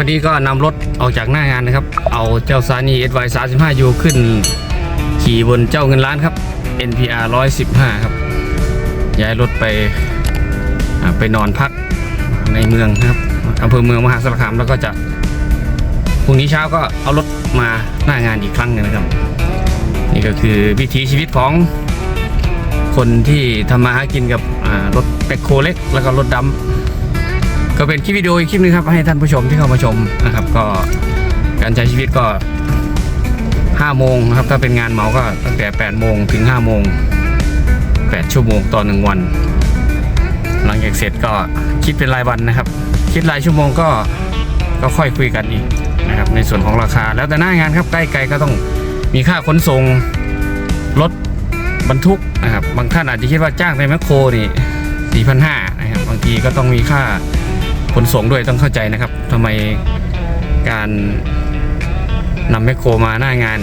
วันนี้ก็นำรถออกจากหน้างานนะครับ เอาเจ้าซานี SY 35 U ขึ้น ขี่บนเจ้าเงินล้านครับ NPR 115 ครับ ย้ายรถไปไปนอนพักในเมืองนะครับอำเภอเมืองมหาสารคามแล้วก็จะพรุ่งนี้เช้าก็เอารถมาหน้างานอีกครั้งหนึงนะครับ นี่ก็คือวิถีชีวิตของคนที่ทำมาหากินกับรถแบคโคเล็ก แล้วก็รถดำ ก็เป็นคลิปวิดีโออีกคลิปหนึงครับให้ท่านผู้ชมที่เข้ามาชมนะครับ ก็การใช้ชีวิตก็5โมงครับถ้าเป็นงานเหมาก็ตั้งแต่8โมงถึง5โมง8ชั่วโมงต่อ1วัน หลังจากเสร็จก็คิดเป็นรายวันนะครับ คิดรายชั่วโมงก็ก็ค่อยคุยกันอีกนะครับในส่วนของราคา แล้วแต่หน้างานครับใกล้ไกลก็ต้องมีค่าขนส่งรถบรรทุกนะครับบางท่านอาจจะคิดว่าจ้างในแมคโครนี่4,500นะครับบางทีก็ต้องมีค่า ขนส่งด้วยต้องเข้าใจนะครับทำไมการนำแมคโครมาหน้างาน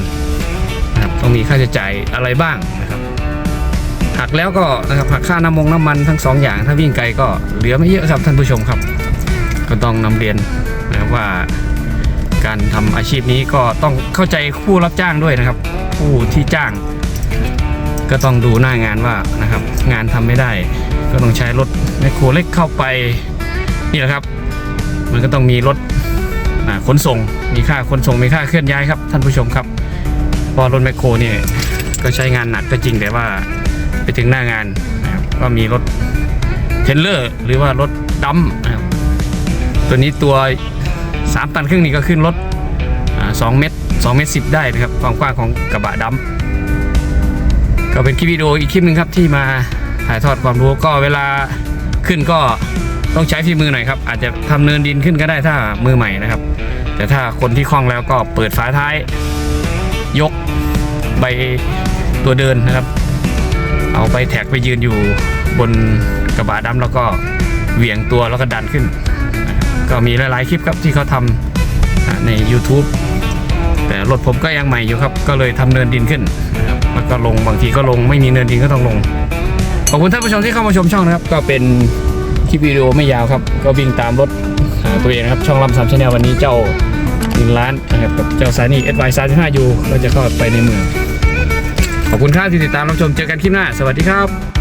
นะครับต้องมีค่าใช้จ่ายอะไรบ้างนะครับหักแล้วก็นะครับหักค่าน้ำมงน้ำมันทั้งสองอย่าง ถ้าวิ่งไกลก็เหลือไม่เยอะครับท่านผู้ชมครับ ก็ต้องนำเรียนนะครับว่าการทำอาชีพนี้ก็ต้องเข้าใจผู้รับจ้างด้วยนะครับ ผู้ที่จ้าง ก็ต้องดูหน้างานว่านะครับ งานทำไม่ได้ ก็ต้องใช้รถแมคโครเล็กเข้าไป นี่แหละครับ มันก็ต้องมีรถขนส่ง มีค่าขนส่งมีค่าเคลื่อนย้ายครับ ท่านผู้ชมครับเพอรถแมคโครเนี่ยก็ใช้งานหนักก็จริงแต่ว่าไปถึงหน้างานนะครับก็มีรถเทรลเลอร์หรือว่ารถดัมนะครับตัวนี้ตัว 3 ตันครึ่งนี่ก็ขึ้นรถอ่า2เมตร2เมตร10ได้นะครับความกว้างของกระบะดัมก็เป็นคลิปวิดีโออีกคลิปหนึ่งครับที่มาถ่ายทอดความรู้ก็เวลาขึ้นก็ ต้องใช้ฝีมือหน่อยครับ อาจจะทำเนินดินขึ้นก็ได้ถ้ามือใหม่นะครับ แต่ถ้าคนที่คล่องแล้วก็เปิดฝาท้าย ยกใบตัวเดินนะครับ เอาไปแท็กไปยืนอยู่บนกระบะดำแล้วก็เหวี่ยงตัวแล้วก็ดันขึ้น ก็มีหลายๆคลิปครับที่เขาทำอ่าใน YouTube แต่รถผมก็ยังใหม่อยู่ครับ ก็เลยทำเนินดินขึ้นนะครับแล้วก็ลงบางทีก็ลงไม่มีเนินดินก็ต้องลง ขอบคุณท่านผู้ชมที่เข้ามาชมช่องนะครับ ก็เป็น ลิปวิดีโอไม่ยาวครับ ก็วิ่งตามรถหาตัวเองนะครับ ช่องลำสามชาแนลวันนี้เจ้าหนึ่งล้านนะครับกับเจ้าสานี่ SY 35 U ก็จะเข้าไปในเมือง ขอบคุณครับที่ติดตามรับชมเจอกันคลิปหน้า สวัสดีครับ